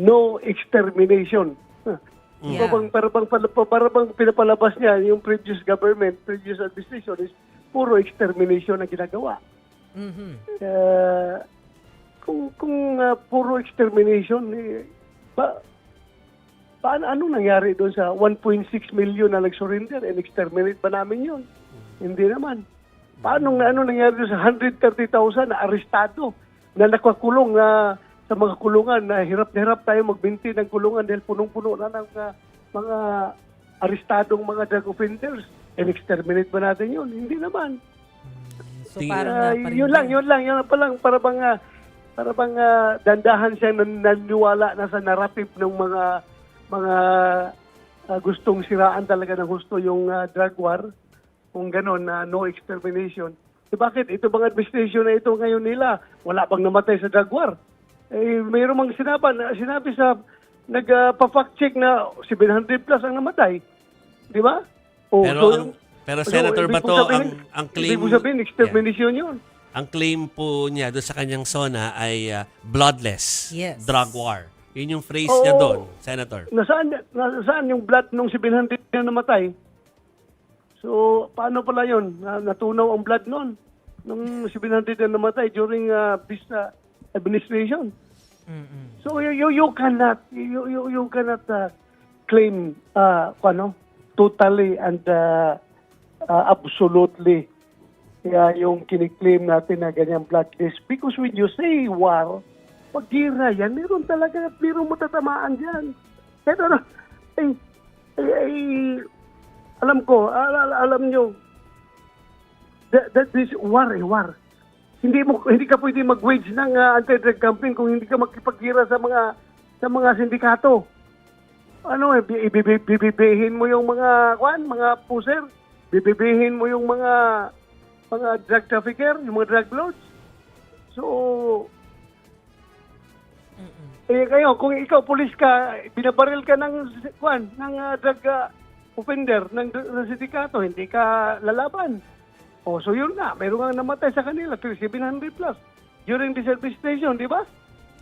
no extermination. Yeah. Para bang, para bang, para bang pinapalabas niya yung previous government, previous administration is puro extermination na ginagawa. Mhm. Uh, kung kung uh, puro extermination, eh, ba, paano ano nangyari doon sa 1.6 million na nag-surrender and exterminate ba namin yun? Hindi naman. Paano ano nangyari doon sa 130,000 na arestado na nakakulong na sa mga kulungan na hirap na hirap tayo magbinti ng kulungan dahil punong-puno na ng uh, mga arestadong mga drug offenders and exterminate ba natin yun? Hindi naman. So Ting- parang rin yun lang, yun lang, yun lang pa lang para bang ah, para bang ah, dandahan siya nan naniwala na sa narrative ng mga mga ah, gustong siraan talaga ng gusto yung ah, drug war kung gano'n na no extermination. Eh, bakit ito bang administration na ito ngayon nila wala bang namatay sa drug war? Eh mayroong mga sinabi, sinabi sa nagpa-fact check na 700 plus ang namatay. Di ba? Oh, Pero, so ang, pero so, Senator ibig Bato, sabihin- ang, ang claim... Ibig mo sabihin, extermination yun. ang claim po niya doon sa kanyang zona ay ah, bloodless Yes. drug war. Yun yung phrase niya Oo. doon, Senator. Nasaan, nasaan yung blood nung 700 na namatay? So, paano pala yun? Na, natunaw ang blood noon. Nung 700 na namatay during uh, uh, administration. Mm-mm. So, you, you, you cannot, you, you, you cannot uh, claim, uh, ano, totally and uh, uh, absolutely yeah, yung kiniklaim natin na ganyang bloodless. Because when you say war, pag gira yan, meron talaga at meron matatamaan dyan. Pero ay, ay, ay, alam ko, al- al- alam nyo, that, that is war eh, war. Hindi mo hindi ka pwede mag-wage ng uh, anti-drug campaign kung hindi ka makipagira sa mga sa mga sindikato. Ano eh, bi- ibibi- bibibihin mo yung mga kwan, mga puser, bibibihin mo yung mga mga drug trafficker, yung mga drug lords. So, Mm-mm. eh kayo, kung ikaw pulis ka, binabaril ka ng kwan, ng ah, drug ah, offender ng, ng sindikato, hindi ka lalaban. O, so yun nga, mayroon nga namatay sa kanila, 700 plus, during this administration, di ba?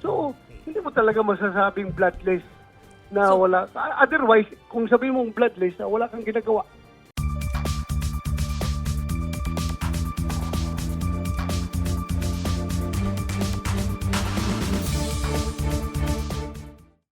So, hindi mo talaga masasabing bloodless na So- wala. Otherwise, kung sabihin mong bloodless, na wala kang ginagawa,